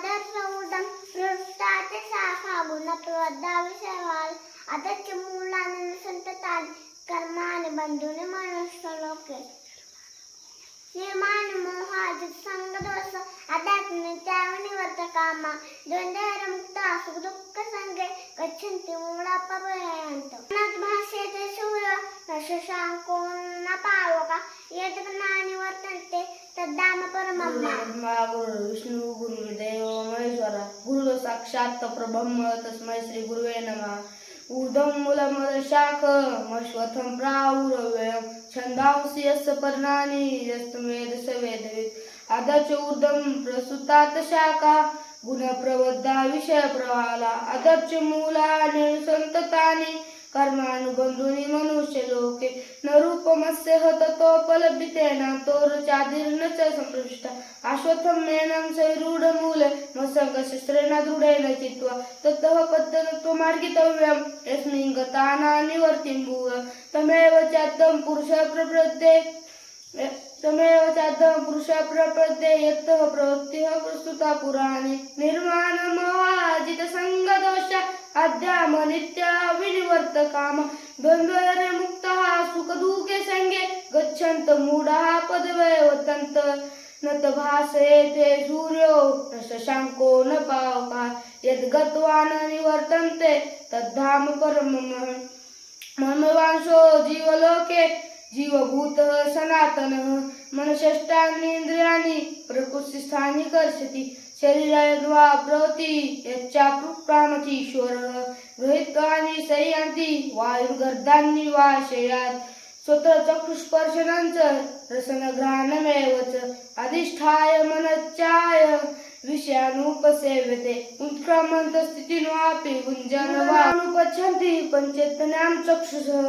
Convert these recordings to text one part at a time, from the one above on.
പദപ്രൗഢം ഹൃഷ്ടാറ്റ ശാഖാകുന്ന പ്രതാവിശവാൽ അതൊക്കെ മൂളാനുസൃതത്താൽ കർമാനുബന്ധുന മനസ്സുകളൊക്കെ നിർമ്മാണ മോഹാജ സംഘദോഷ അതാത്മ ത്യാവനിവർത്ത കാമ. ദ്വന്ദ്വര മുക്ത സുഖ സംഘ ഗച്ഛന്തി മൂളാപ്പപയാന്തം ഭാഷേത ശൂര ശശാങ്കോ ന പാവക യജ്ഞാനി വർത്തന്തി ब्रह्मा गुरु विष्णू गुरुदेव महेश्वरा गुरु साक्षात परब्रह्म तस्मै श्री गुरुवे नमः. ऊर्ध्वं मूलमद शाख मश्वथं प्रावुरव्ययं छन्दांसि यस्य पर्णानि यस्तमेध स वेदवित्. अदच ऊर्ध्वं प्रसुतात् शाखा गुणप्रवद्धा विषयप्रवाला अदच मूलानि संततानि कर्मानुबन्धूनि मनुष्यलोके न रूपमस्य हततोपलभ्यतेन तोरुचादिर्न च सम्पृष्टा अश्वत्थं मेनं सैरूढमूल मसङ्गशस्त्रेण दृढेन चित्वा ततः पतनत्वमार्गितव्यं यस्मिन् गता नानिवर्तिम्भूव तमेव चाद्दं पुरुषः प्रवृत्ते तमेव चाद्दं पुरुषः प्रपद्ये यतः प्रवृत्तिः प्रस्तुता पुराणे निर्माणमवाजितसङ्गदोष अद्यामनित्या विनिवर्तकाम द्वन्द्वरे मुक्तः सुखदुःखे सङ्गे गच्छन्त मूढः पदवे वतन्त न त भासयते सूर्यो न शशाङ्को न पावका यद्गत्वा न निवर्तन्ते तद्धाम परमम् मनवांशो जीवलोके. जीवभूतः सनातनः. मनषष्टानीन्द्रियाणि प्रकृतिस्थानि कर्षति शरीरद्वा प्रवृत्ति यच्चाप्राणतीश्वरः गृहीत्वानि संयान्ति वायुर्गर्धान्नि वा शयात् स्वतःचक्षुस्पर्शनं च रसनग्रहणमेव च अधिष्ठाय मनच्चाय विषयानुपसेव्यते। उत्क्रामन्तस्थितिन्वापि गुञ्जनवानुपच्छन्ति पञ्चेतनां चक्षुषः।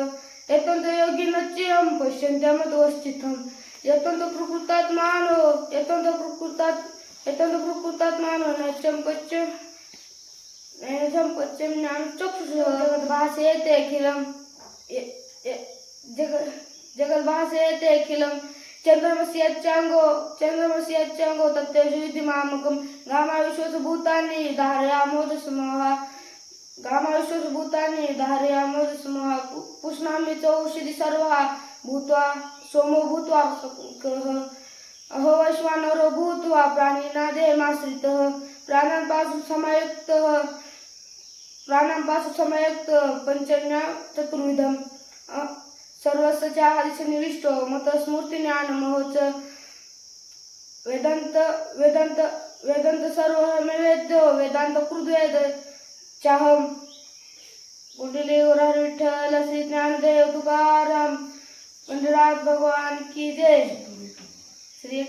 यतन्त योगिनच्यं पश्यन्त्यमतवस्थितं यतन्त प्रकृतात्मानो यतन्त प्रकृतात् यतन्त प्रकृतात्मानो नत्यं पश्य नैनं पश्यं ज्ञानं चक्षुषः भासयते अखिलं। य- य- जग जगद्भासयते अखिलं। चन्द्रमसि यच्चाङ्गो चन्द्रमसि यच्चाङ्गो तत्तेषु इति मामकं। गामाविश्वसभूतानि धारयामोदसमः गामाविश्वसभूतानि धारयामोदसमः पुष्णामि च औषधि सर्वः भूत्वा सोमो भूत्वा अहो वैश्वानरो भूत्वा समायुक्त प्राणांपासून समायुक्त प्राणान्पासु चतुर्विधम. सर्वस्वच्या हरिश निविष्ट सर्वस्य स्मृती ज्ञान महोच. वेदान्त वेदान्त वेदान्त सर्वमे वेद वेदांत कृद्वेद. चाहम. गुडले उरार विठ्ठल श्री ज्ञानदेव तुकाराम. मंदिरात भगवान की जय. श्री